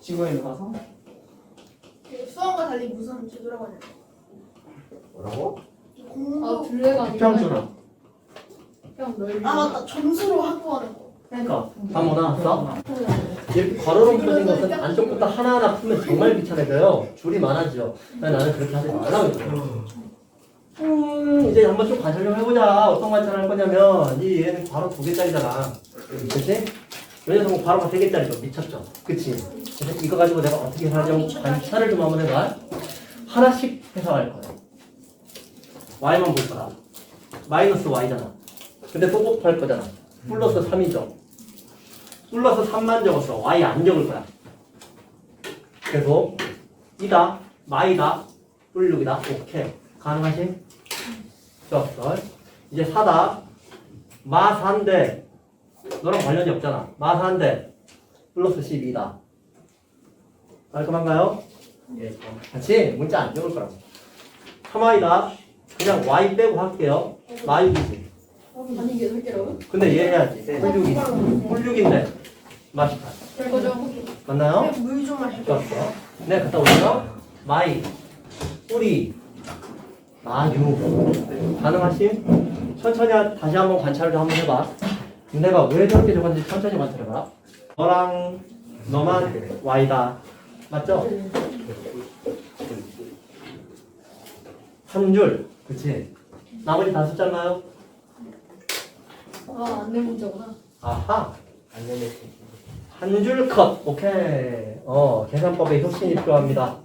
지구에 가서 그 수학과 달리 무슨 제도라고 하냐? 뭐라고? 공부. 아 둘레가 평준화. 그냥 넓이. 아 맞다 점수로 확보하는 거. 그러니까 다뭐 나왔어? 이렇게 괄호로 펴진 것은 안쪽부터 하나하나 풀면 정말 귀찮아져요. 줄이 많아지죠. 그래서 나는 그렇게 하지 말라고 했어요. 음, 이제 한번 좀 관찰 좀 해보자. 어떤 관찰할 거냐면, 이 얘는 괄호 두 개짜리잖아. 그치? 왜냐면 괄호가 세 개짜리죠. 미쳤죠. 그치? 그래서 이거 가지고 내가 어떻게 하냐고 관찰을 좀 한번 해봐. 하나씩 해석할 거야. y만 볼 거야. 마이너스 y잖아. 근데 또 곱할 거잖아. 플러스 3이죠. 플러스 3만 적었어. y 안 적을 거야. 계속 이다, 마이다, 뿔육이다. 오케이. 가능하시? 좋았어. 이제 사다. 마사인데 너랑 관련이 없잖아. 마사인데 플러스 12다. 깔끔한가요? 예. 같이 문자 안 적을 거라고. 3y다. 그냥 y 빼고 할게요. 마육이지. 아니 이게 몇 개라고? 근데 얘 해야지. 뿔육이. 뿔육인데 맛있다. 될 거죠? 맞나요? 물좀. 좋았어. 네, 갔다 오세요. 마이, 뿌리, 마유. 가능하심? 천천히 하- 다시 한번 관찰을 좀 한번 해봐. 내가 왜 저렇게 적었는지 천천히 관찰해봐. 너랑 너만 Y다. 맞죠? 한 줄. 그치? 나머지 다 숫자인가요? 아 안내 문자구나. 아하. 한 줄 컷. 오케이. 어, 계산법에 혁신이 필요합니다.